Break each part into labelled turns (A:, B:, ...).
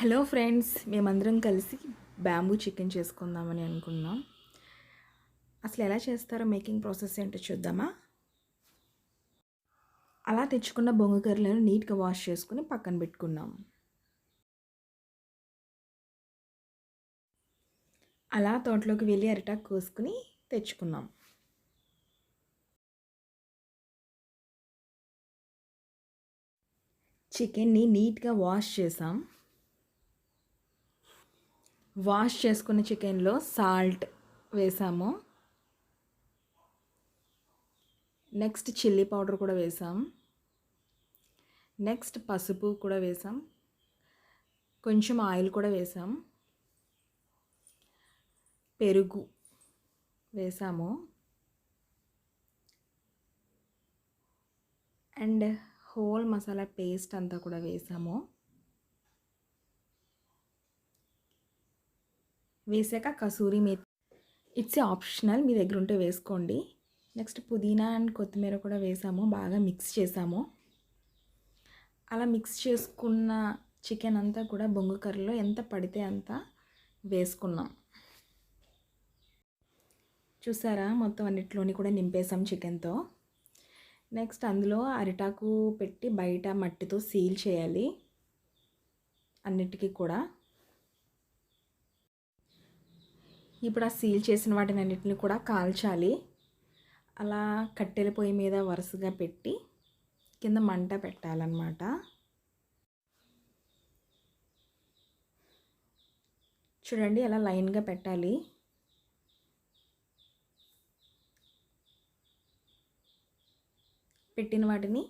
A: Hello friends మేమందరం కలిసి bamboo chicken చేసుకుందామని అనుకున్నాం. అసలు ఎలా చేస్తారో మేకింగ్ ప్రాసెస్ ఏంటో చూద్దామా? అలా తెచ్చుకున్న బొంగు కర్రలను నీట్గా వాష్ చేసుకుని పక్కన పెట్టుకున్నాం. అలా తోటలోకి వెళ్ళి అరిటాకు కోసుకుని తెచ్చుకున్నాం. చికెన్ని నీట్గా వాష్ చేసాం. వాష్ చేసుకున్న చికెన్లో సాల్ట్ వేసాము. నెక్స్ట్ చిల్లీ పౌడర్ కూడా వేసాం. నెక్స్ట్ పసుపు కూడా వేసాం. కొంచెం ఆయిల్ కూడా వేసాం. పెరుగు వేసాము. అండ్ హోల్ మసాలా పేస్ట్ అంతా కూడా వేసాము. వేసాక కసూరి మెత్ ఇట్స్ ఆప్షనల్ మీ దగ్గర ఉంటే వేసుకోండి. నెక్స్ట్ పుదీనా అండ్ కొత్తిమీర కూడా వేసాము బాగా మిక్స్ చేసాము. అలా మిక్స్ చేసుకున్న చికెన్ అంతా కూడా బొంగు కర్రీలో ఎంత పడితే అంత వేసుకున్నాం. చూసారా? మొత్తం అన్నిట్లోని కూడా నింపేసాం చికెన్తో. నెక్స్ట్ అందులో అరిటాకు పెట్టి బయట మట్టితో సీల్ చేయాలి. అన్నిటికీ కూడా. ఇప్పుడు ఆ సీల్ చేసిన వాటిని అన్నిటిని కూడా కాల్చాలి. అలా కట్టెల పొయ్యి మీద వరుసగా పెట్టి కింద మంట పెట్టాలన్నమాట. చూడండి అలా లైన్గా పెట్టాలి. పెట్టిన వాటిని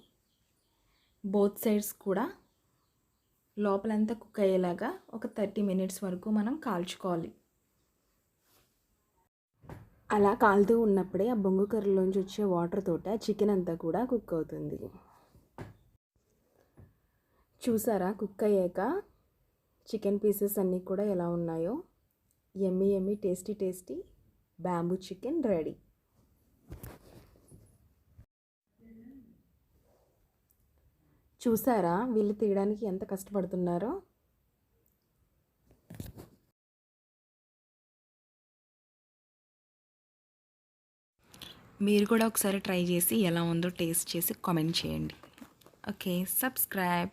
A: బోత్ సైడ్స్ కూడా లోపలంతా కుక్ అయ్యేలాగా ఒక థర్టీ మినిట్స్ వరకు మనం కాల్చుకోవాలి. అలా కాలుతూ ఉన్నప్పుడే ఆ బొంగు కర్రలోంచి వచ్చే వాటర్ తోట చికెన్ అంతా కూడా కుక్ అవుతుంది. చూసారా? కుక్ అయ్యాక చికెన్ పీసెస్ అన్నీ కూడా ఎలా ఉన్నాయో? Yummy yummy tasty tasty bamboo chicken ready. చూసారా? వీళ్ళు తీయడానికి ఎంత కష్టపడుతున్నారో? మీరు కూడా ఒకసారి ట్రై చేసి ఎలా ఉందో టేస్ట్ చేసి కామెంట్ చేయండి. Okay subscribe.